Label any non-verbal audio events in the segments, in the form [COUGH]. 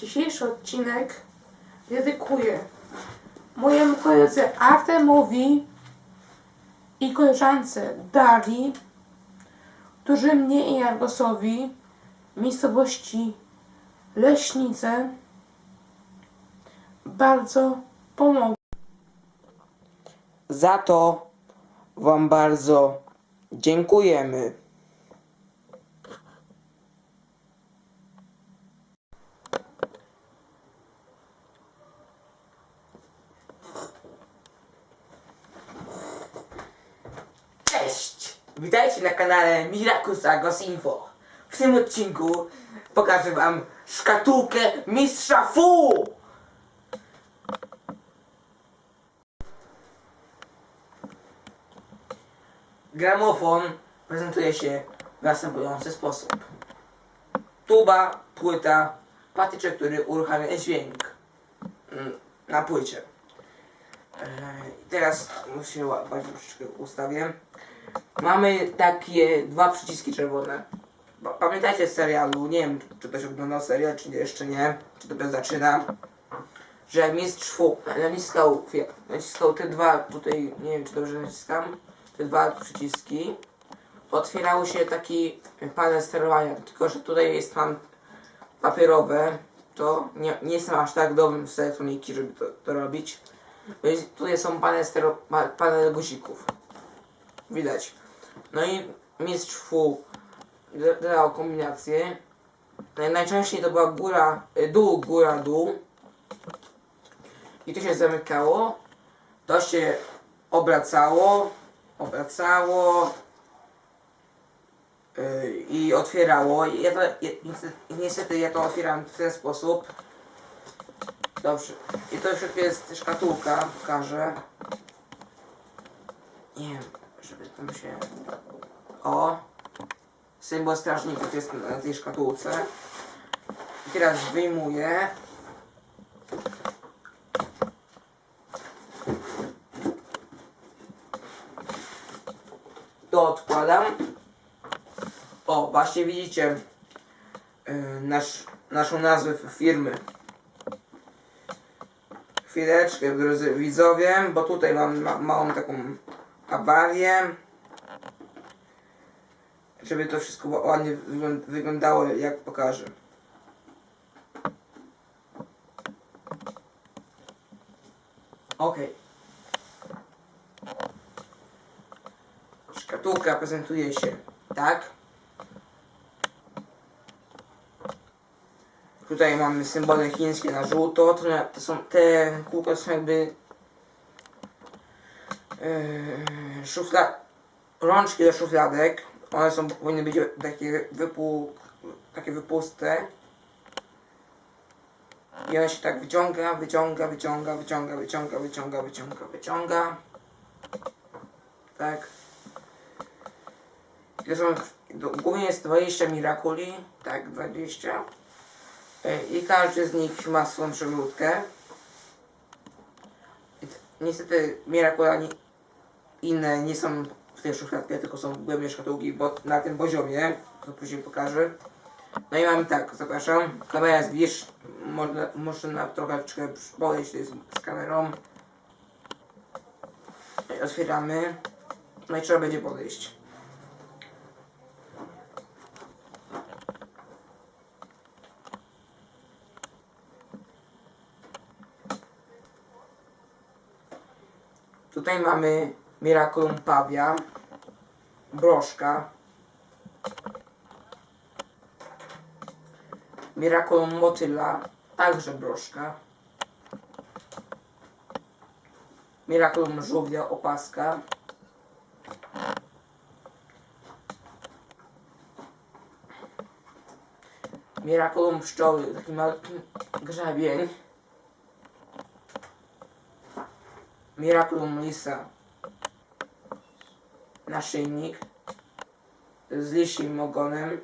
Dzisiejszy odcinek dedykuję mojemu koledze Artemowi i koleżance Dali, którzy mnie i Jargosowi w miejscowości Leśnice bardzo pomogli. Za to Wam bardzo dziękujemy. Cześć! Witajcie na kanale Miracus Agos Info. W tym odcinku pokażę wam szkatułkę Mistrza Fu! Gramofon prezentuje się w następujący sposób. Tuba, płyta, patyczek, który uruchamia dźwięk mm, na płycie. Eee, Teraz muszę ładnie troszeczkę ustawię. Mamy takie dwa przyciski czerwone. Pa- Pamiętacie z serialu, nie wiem czy ktoś oglądał serial, czy jeszcze nie, czy dopiero zaczyna, że mistrz Fu naciskał, naciskał te dwa, tutaj nie wiem czy dobrze naciskam, te dwa przyciski, otwierał się taki panel sterowania, tylko że tutaj jest pan papierowe, to nie, nie jestem aż tak dobrym z elektroniki, żeby to, to robić. Tutaj są panele, stero, pa- panele guzików. Widać. No i mistrz Fu dał kombinację. Naj- Najczęściej to była góra, y, dół, góra, dół. I to się zamykało. To się obracało, obracało yy, i otwierało. Ja to, ja, niestety, niestety ja to otwieram w ten sposób. Dobrze. I to już jest szkatułka, pokażę. Nie wiem, żeby tam się... O! Symbol strażników jest na tej szkatułce. I teraz wyjmuję. To odkładam. O, właśnie widzicie yy, nasz, naszą nazwę firmy. Chwileczkę, drodzy widzowie, bo tutaj mam ma, małą taką awarię. Żeby to wszystko ła- ładnie wyglą- wyglądało, jak pokażę. Okej. Szkatułka prezentuje się tak. Tutaj mamy symbole chińskie na żółto. To są te kółka są jakby yy, szufla, rączki do szufladek. One są powinny być takie takie wypuste. I one się tak wyciąga, wyciąga, wyciąga, wyciąga, wyciąga, wyciąga, wyciąga, wyciąga. Tak. To są, do- głównie jest 20 mirakuli, tak, 20. E, I każdy z nich ma. I t- Niestety Mirakula nie, inne nie są w tej szufladce, tylko są w głębi szkatułki, bo na tym poziomie, to później pokażę. No i mamy tak, zapraszam, kamera zbliż, można, można trochę podejść tutaj z, z kamerą. I otwieramy, no i trzeba będzie podejść. Tutaj mamy Miraculum Pavia, broszka, Miraculum Motyla, także broszka, Miraculum Żółwia, opaska, Miraculum Pszczoły, taki malutki grzebień, Miraculum Lisa, naszyjnik z lisim ogonem,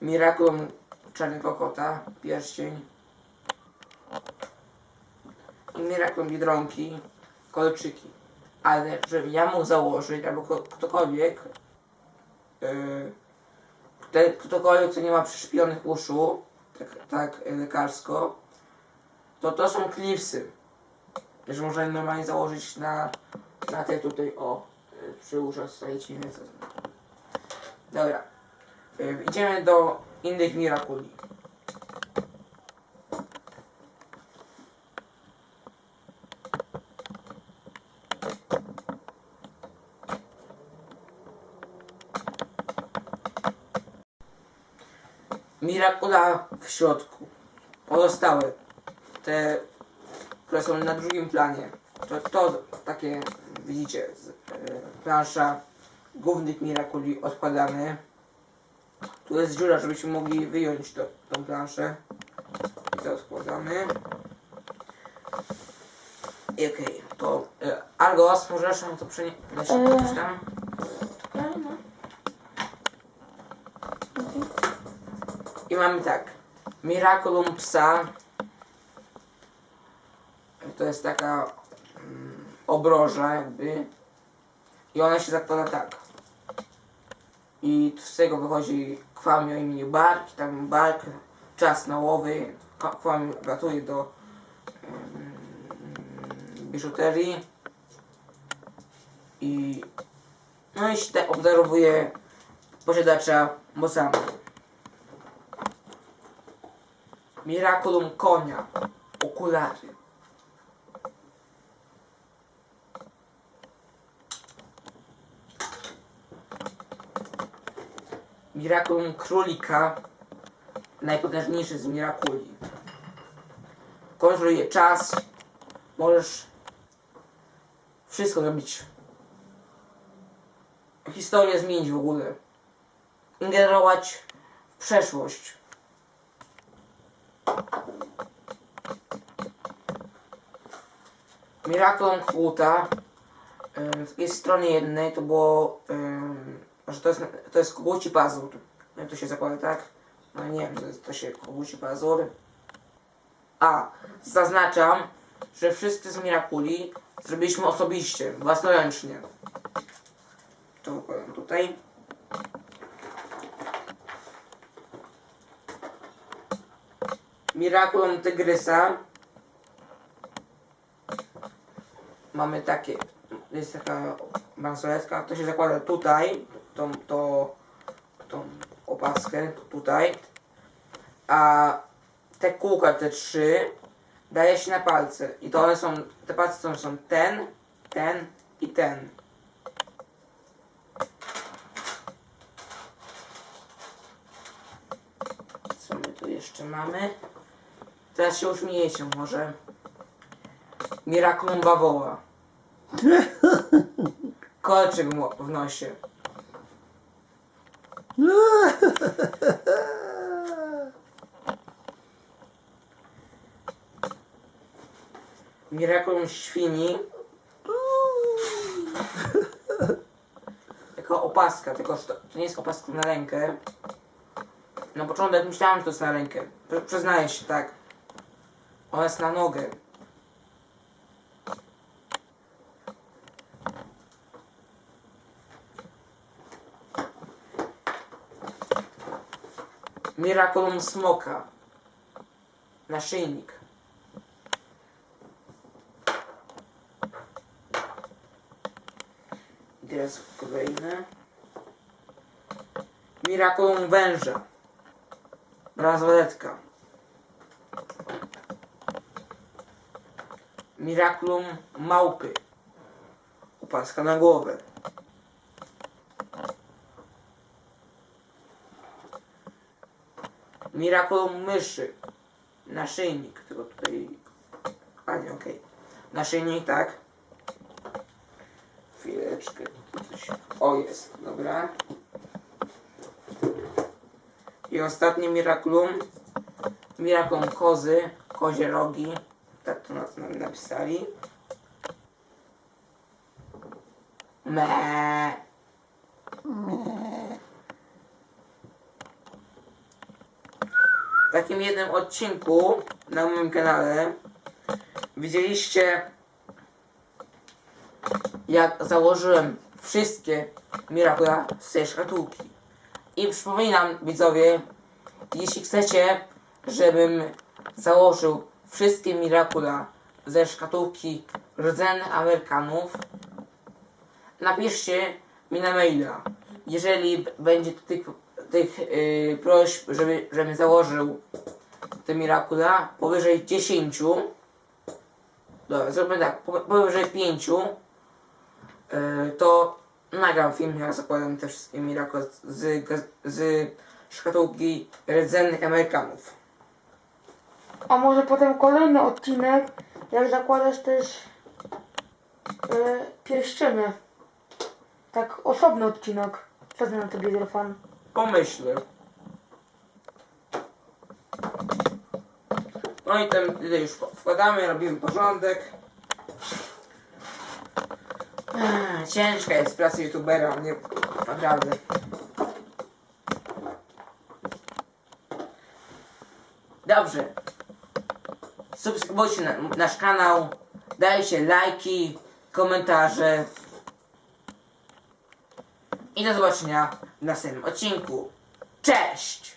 Miraculum Czarnego Kota, pierścień i Miraculum Biedronki, kolczyki. Ale żeby ja mógł założyć, albo ko- ktokolwiek, yy, ktokolwiek, kto nie ma przyszpionych uszu, tak, tak lekarsko, to to są klipsy. Że można normalnie założyć na, na te tutaj, o, e, przy uszach tutaj ci co. Dobra. E, Idziemy do innych mirakuli. Mirakula w środku. Pozostałe, te, które są na drugim planie, to, to takie, widzicie, z, e, plansza głównych mirakuli odkładamy. Tu jest dziura, żebyśmy mogli wyjąć to, tą planszę. I to odkładamy. I okej, to e, Argos, możesz nam to przenieść Eee. tam? No. I mamy tak. Miraculum psa. To jest taka mm, obroża jakby. I ona się zakłada tak. I z tego wychodzi kwamio imieniu bark. Tam bark, czas nałowy. Kwa- Kwamio latuje do mm, biżuterii. I no i się te obdarowuje posiadacza mocami. Miraculum konia. Okulary. Miraculum królika. Najpotężniejszy z mirakuli. Kontroluje czas. Możesz wszystko zrobić. Historię zmienić w ogóle. Ingerować w przeszłość. Miraculum Kłuta ym, z tej stronie jednej to było, ym, że to jest, to jest koguci pazur. Jak to się zakłada, tak? No nie wiem, to, jest, to się koguci pazur. A, zaznaczam, że wszyscy z Miraculi zrobiliśmy osobiście, własnoręcznie. To układam tutaj. Miraculum Tygrysa. Mamy takie, jest taka bransoletka, to się zakłada tutaj, tą, to, tą opaskę tutaj, a te kółka, te trzy, daje się na palce i to one są, te palce są, są ten, ten i ten. Co my tu jeszcze mamy? Teraz się uśmiejecie może. Miraculum bawoła. [LAUGHS] Kolczyk w nosie. [LAUGHS] Miraculum świni. [LAUGHS] Taka opaska, tylko że to, to nie jest opaska na rękę. Na początek myślałem, że to jest na rękę. Przyznaję się, tak. Jest na nogę. Miraculum Smoka. Naszyjnik. I teraz kolejne. Miraculum Węża. Bransoletka. Miraculum Małpy. Opaska na głowę. Miraculum myszy. Naszyjnik. Tylko tutaj... A nie, okej. Naszyjnik, tak. Chwileczkę. O, jest. Dobra. I ostatnie Miraculum. Miraculum kozy. Kozie rogi. Tak to na, na, napisali. Me. Takim jednym odcinku na moim kanale widzieliście jak założyłem wszystkie Miracula z tej szkatułki. I przypominam widzowie, jeśli chcecie, żebym założył wszystkie Miracula ze szkatułki rdzennych Amerykanów, napiszcie mi na maila. Jeżeli będzie tych, tych yy, prośb, żeby, żebym założył te Miracula powyżej 10, dobra, zróbmy tak, po- powyżej 5, yy, to nagram film, jak zakładam te wszystkie Miracula z, z szkatułki rdzennych Amerykanów. A może potem kolejny odcinek, jak zakładasz też pierścienie. Tak, osobny odcinek. Co ty na to Biedrofan? Pomyślę. No i ten tutaj już wkładamy, robimy porządek. Ech, Ciężka jest praca youtubera, nie naprawdę. Dobrze. Subskrybujcie na, nasz kanał, dajcie lajki, komentarze. I do zobaczenia w następnym odcinku. Cześć!